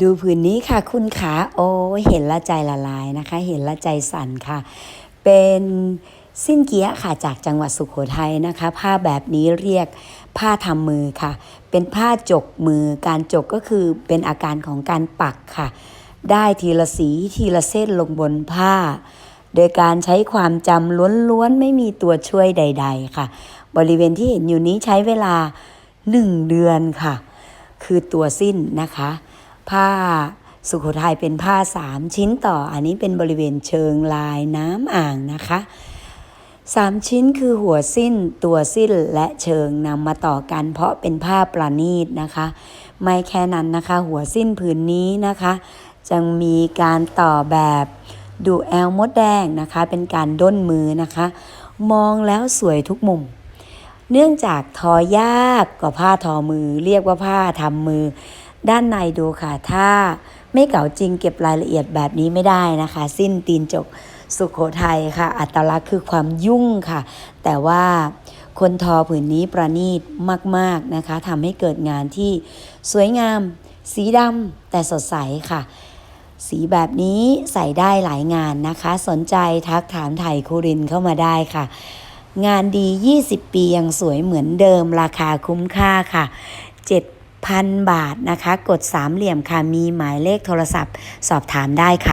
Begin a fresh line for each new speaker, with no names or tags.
ดูผืนนี้ค่ะคุณขาโอ้เห็นละใจละลายนะคะ เห็นละใจสั่นค่ะ เป็นสิ้นเกียค่ะจากจังหวัดสุโขทัยนะคะ ผ้าแบบนี้เรียกผ้าทำมือค่ะ เป็นผ้าจกมือการจกก็คือเป็นอาการของการปักค่ะ ได้ทีละสีทีละเส้นลงบนผ้า โดยการใช้ความจำล้วนๆไม่มีตัวช่วยใด ๆ ค่ะ บริเวณที่เห็นอยู่นี้ใช้เวลา 1 เดือนค่ะ คือตัวสิ้นนะคะ ผ้าสุโขทัยเป็นผ้า3ชิ้นต่อ อันนี้เป็นบริเวณเชิงลายน้ำอ่างนะคะ3ชิ้นคือหัวสิ้นตัวสิ้นและเชิงนำมาต่อกัน เพราะเป็นผ้าประณีตนะคะ ไม่แค่นั้นนะคะ หัวสิ้นผืนนี้นะคะจะมีการต่อแบบดูแอลมดแดงนะคะ เป็นการด้นมือนะคะ มองแล้วสวยทุกมุม เนื่องจากทอยากกว่าผ้าทอมือ เรียกว่าผ้าทำมือ ด้านในดูค่ะ ถ้าไม่เก่าจริงเก็บรายละเอียดแบบนี้ไม่ได้นะคะ สิ้นตีนจกสุขโขทัยค่ะ อัตลักษณ์คือความยุ่งค่ะ แต่ว่าคนทอผืนนี้ประณีตมาก ๆนะคะทำให้เกิดงานที่สวยงาม สีดำแต่สดใสค่ะ สีแบบนี้ใส่ได้หลายงานนะคะ สนใจทักถามไถ่คูรินเข้ามาได้ค่ะ งานดี 20 ปียังสวยเหมือนเดิมราคาคุ้มค่าค่ะ 7 พันบาทนะคะ กดสามเหลี่ยมค่ะ มีหมายเลขโทรศัพท์ สอบถามได้ค่ะ